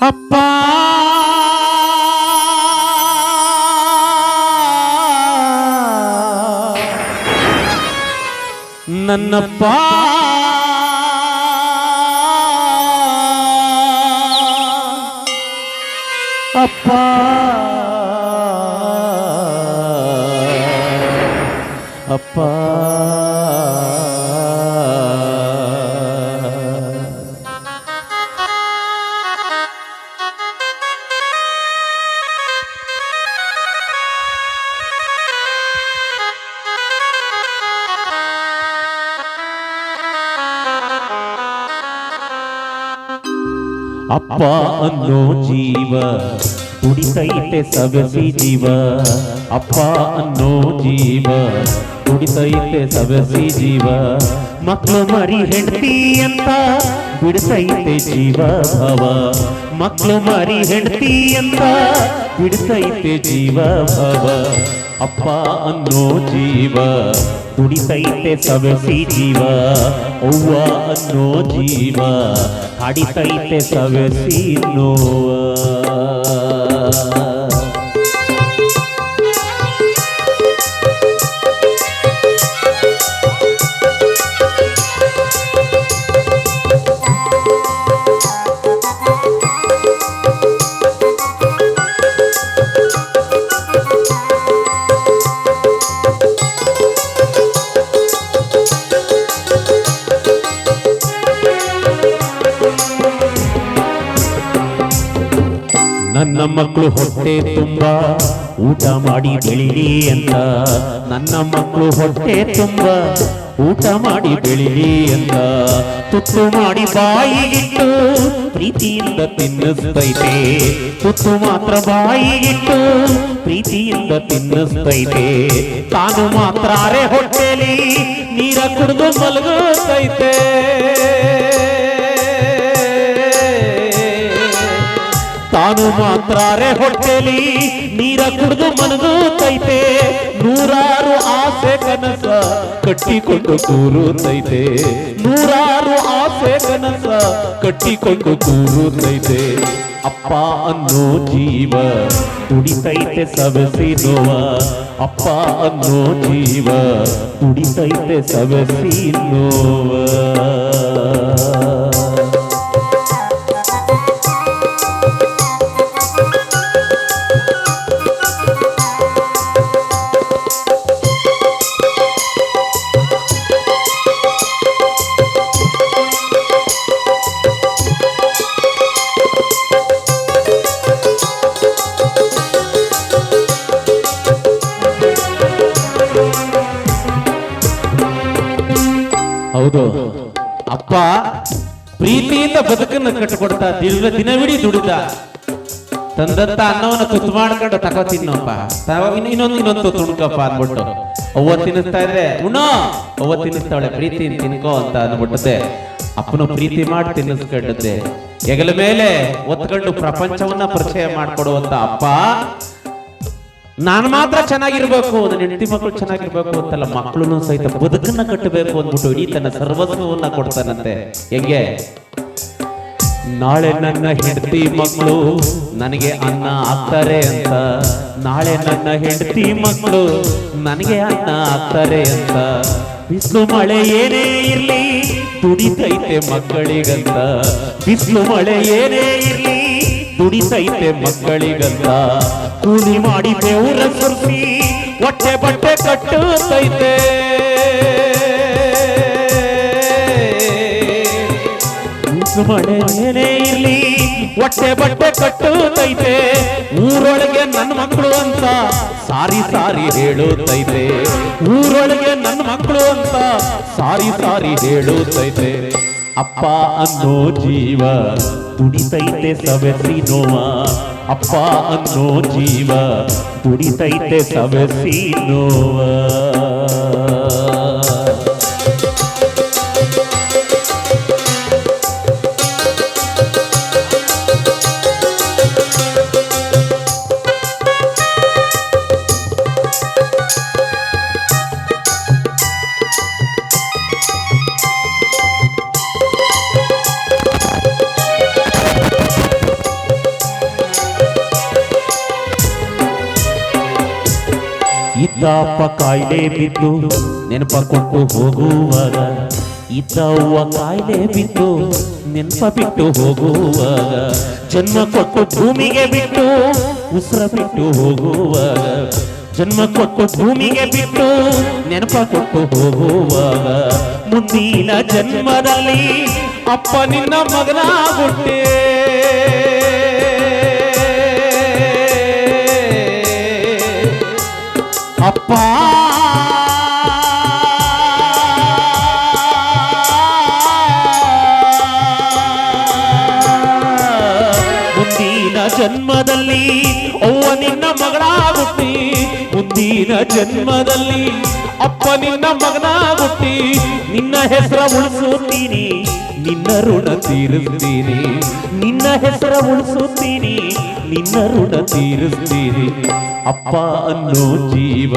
ಅಪ್ಪ! ನನ್ನಪ್ಪ ಅಪ್ಪ! ಅಪ್ಪ! ಅಪ್ಪ ಅನ್ನೋ ಜೀವ ತುಡಿತೈತೆ ಸವೆಸಿ ಜೀವ. ಅಪ್ಪ ಅನ್ನೋ ಜೀವ ತುಡಿತೈತೆ ಸವೆಸಿ ಜೀವ. ಮಕ್ಕಳು ಮರಿ ಹೆಂಡತಿ ಅಂತ ಬಿಡಿಸೈತೆ ಜೀವ ಭವ ಮಕ್ಕಳು ಮರಿ ಹೆಂಡತಿ ಅಂತ ಬಿಡ್ತೈತೆ ಜೀವ ಭವ, ಅಪ್ಪ ಅನ್ನೋ ಜೀವ. ತುಡಿತೈತೆ ಸವೆಸಿ ಜೀವ, ಅವ್ವ ಅನ್ನೋ ಜೀವ. ಹಾಡಿತೈತೆ ಸವೆಸಿ ನೋವ ನನ್ನ ಮಕ್ಕಳು ಹೊಟ್ಟೆ ತುಂಬ ಊಟ ಮಾಡಿ ಬೆಳಿಲಿ ಅಂತ. ನನ್ನ ಮಕ್ಕಳು ಹೊಟ್ಟೆ ತುಂಬ ಊಟ ಮಾಡಿ ಬೆಳಿಲಿ ಅಂತ. ತುತ್ತು ಮಾಡಿ ಬಾಯಿಗಿಟ್ಟು ಪ್ರೀತಿಯಿಂದ ತಿನ್ನಿಸ್ತೈತೆ. ತುತ್ತು ಮಾತ್ರ ಬಾಯಿಗಿಟ್ಟು ಪ್ರೀತಿಯಿಂದ ತಿನ್ನಿಸ್ತೈತೆ. ತಾನು ಮಾತ್ರ ಅರೆ ಹೊಟ್ಟೆಲಿ ನೀರ ಕುಡಿದು ಮಲಗುತ್ತೈತೆ ತಾನು ಮಾತ್ರ ಅರೆ ಹೊಟ್ಟೆಲಿ ನೀರ ಕುಡಿದು ಮನಗುತ್ತೈತೆ ನೂರಾರು ಆಸೆ ಕನಸ ಕಟ್ಟಿಕೊಂಡು ಕೂರುತ್ತೈತೆ ನೂರಾರು ಆಸೆ ಕನಸ ಕಟ್ಟಿಕೊಂಡು ಕೂರುತ್ತೈತೆ ಅಪ್ಪ ಅನ್ನೋ ಜೀವ ತುಡಿತೈತೆ ಸವಸಿ ನೋವ ಅಪ್ಪ ಅನ್ನೋ ಜೀವ ತುಡಿತೈತೆ ಸವಸಿ ನೋವ ಹೌದು. ಅಪ್ಪ, ಪ್ರೀತಿಯಿಂದ ಬದುಕನ್ನು ಕಟ್ಟಿಕೊಡ್ತಾ ದಿನ ದಿನವಿಡೀ ದುಡಿದ. ತಂದಂತ ಅನ್ನವನ್ನ ತುತ್ತು ಮಾಡ್ಕೊಂಡು ತಗೋ ತಿನ್ನಪ್ಪ. ಇನ್ನೊಂದು ಇನ್ನೊಂದು ತುಣ್ಕಪ್ಪ ಅಂದ್ಬಿಟ್ಟು. ಅವ್ವ ತಿನ್ನಿಸ್ತಾ ಇದ್ರೆ ಉಣೋ ಅವ್ವ ತಿನ್ನಿಸ್ತಾಳೆ ಪ್ರೀತಿ ತಿನ್ಕೋ ಅಂತ ಅಂದ್ಬಿಟ್ಟದೆ ಅಪ್ಪನು ಪ್ರೀತಿ ಮಾಡಿ ತಿನ್ನಿಸ್ಕೊಂಡದ್ದೆ. ಹೆಗಲ ಮೇಲೆ ಒತ್ಕೊಂಡು ಪ್ರಪಂಚವನ್ನ ಪರಿಚಯ ಮಾಡ್ಕೊಡುವಂತ ಅಪ್ಪ ನಾನು ಮಾತ್ರ ಚೆನ್ನಾಗಿರ್ಬೇಕು, ನನ್ನ ಹೆಂಡತಿ ಮಕ್ಕಳು ಚೆನ್ನಾಗಿರ್ಬೇಕು ಅಂತಲ್ಲ ಮಕ್ಕಳು ಸಹಿತ ಬದುಕನ್ನ ಕಟ್ಟಬೇಕು ಅಂದ್ಬಿಟ್ಟು ಇಡೀ ತನ್ನ ಸರ್ವಸ್ವವನ್ನ ಕೊಡ್ತಾನಂತೆ. ಹೆಂಗೆ? ನಾಳೆ ನನ್ನ ಹೆಂಡತಿ ಮಕ್ಕಳು ನನಗೆ ಅನ್ನ ಹಾಕ್ತಾರೆ ಅಂತ. ನಾಳೆ ನನ್ನ ಹೆಂಡತಿ ಮಕ್ಕಳು ನನಗೆ ಅನ್ನ ಹಾಕ್ತಾರೆ ಅಂತ. ಬಿಸಿಲು ಮಳೆ ಏನೇ ಇರ್ಲಿ, ದುಡಿತೈತೆ ಮಕ್ಕಳಿಗಂತ. ಬಿಸಿಲು ಮಳೆ ಏನೇ ಇರ್ಲಿ ದುಡಿತೈತೆ ಮಕ್ಕಳಿಗಂತ. ಕೂಲಿ ಮಾಡಿ ಬೆವರ ಸುರ್ಸಿ ಹೊಟ್ಟೆ ಬಟ್ಟೆ ಕಟ್ಟುತ್ತೈತೆ. ಮಳೆ ಇರ್ಲಿ, ಹೊಟ್ಟೆ ಬಟ್ಟೆ ಕಟ್ಟುತ್ತೈತೆ. ಊರೊಳಗೆ ನನ್ನ ಮಕ್ಕಳು ಅಂತ ಸಾರಿ ಸಾರಿ ಹೇಳುತ್ತೈತೆ. ಊರೊಳಗೆ ನನ್ನ ಮಕ್ಕಳು ಅಂತ ಸಾರಿ ಸಾರಿ ಹೇಳುತ್ತೈತೆ. ಅಪ್ಪ ಅನ್ನೋ ಜೀವ ತುಡಿತೈತೆ ಸವೆಸಿ ನೋವ ಅಪ್ಪ ಅನ್ನೋ ಜೀವ ತುಡಿತೈತೆ ಸವೆಸಿ ಇದ್ದಪ್ಪ ಕಾಯಿಲೆ ಬಿದ್ದು ನೆನಪ ಕೊಟ್ಟು ಹೋಗುವಾಗ. ಇದ್ದವ್ವ ಕಾಯಿಲೆ ಬಿದ್ದು ನೆನಪ ಬಿಟ್ಟು ಹೋಗುವಾಗ. ಜನ್ಮ ಕೊಟ್ಟು ಭೂಮಿಗೆ ಬಿಟ್ಟು ಉಸಿರ ಬಿಟ್ಟು ಹೋಗುವಾಗ. ಜನ್ಮ ಕೊಟ್ಟು ಭೂಮಿಗೆ ಬಿಟ್ಟು ನೆನಪ ಕೊಟ್ಟು ಹೋಗುವಾಗ. ಮುಂದಿನ ಜನ್ಮದಲ್ಲಿ ಅಪ್ಪ ನಿನ್ನ ಮಗನ ಜನ್ಮದಲ್ಲಿ ಅವ್ವ ನಿನ್ನ ಮಗಳಾಗುತ್ತಿ ಮುಂದಿನ ಜನ್ಮದಲ್ಲಿ ಅಪ್ಪ ನಿನ್ನ ಮಗನಾಗುತ್ತಿ. ನಿನ್ನ ಹೆಸರ ಉಳಿಸುತ್ತೀನಿ, ನಿನ್ನ ಋಣ ತೀರಿಸ್ತೀನಿ. ನಿನ್ನ ಹೆಸರ ಉಳಿಸುತ್ತೀನಿ, ನಿನ್ನ ಋಣ ತೀರಿಸ್ತೀನಿ. ಅಪ್ಪ ಅನ್ನೋ ಜೀವ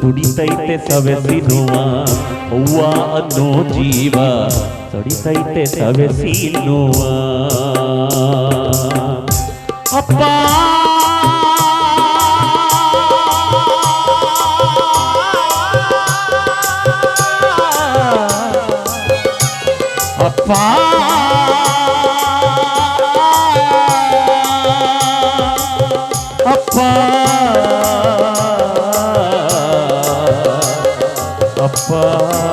ತುಡಿತೈತೆ ಸವೆಸಿರುವ. ಅವ್ವ ಅನ್ನೋ ಜೀವ ತುಡಿತೈತೆ ಸವೆಸಿ ನೋವ ಅಪ್ಪ ಅಪ್ಪ ಅಪ್ಪ ಅಪ್ಪ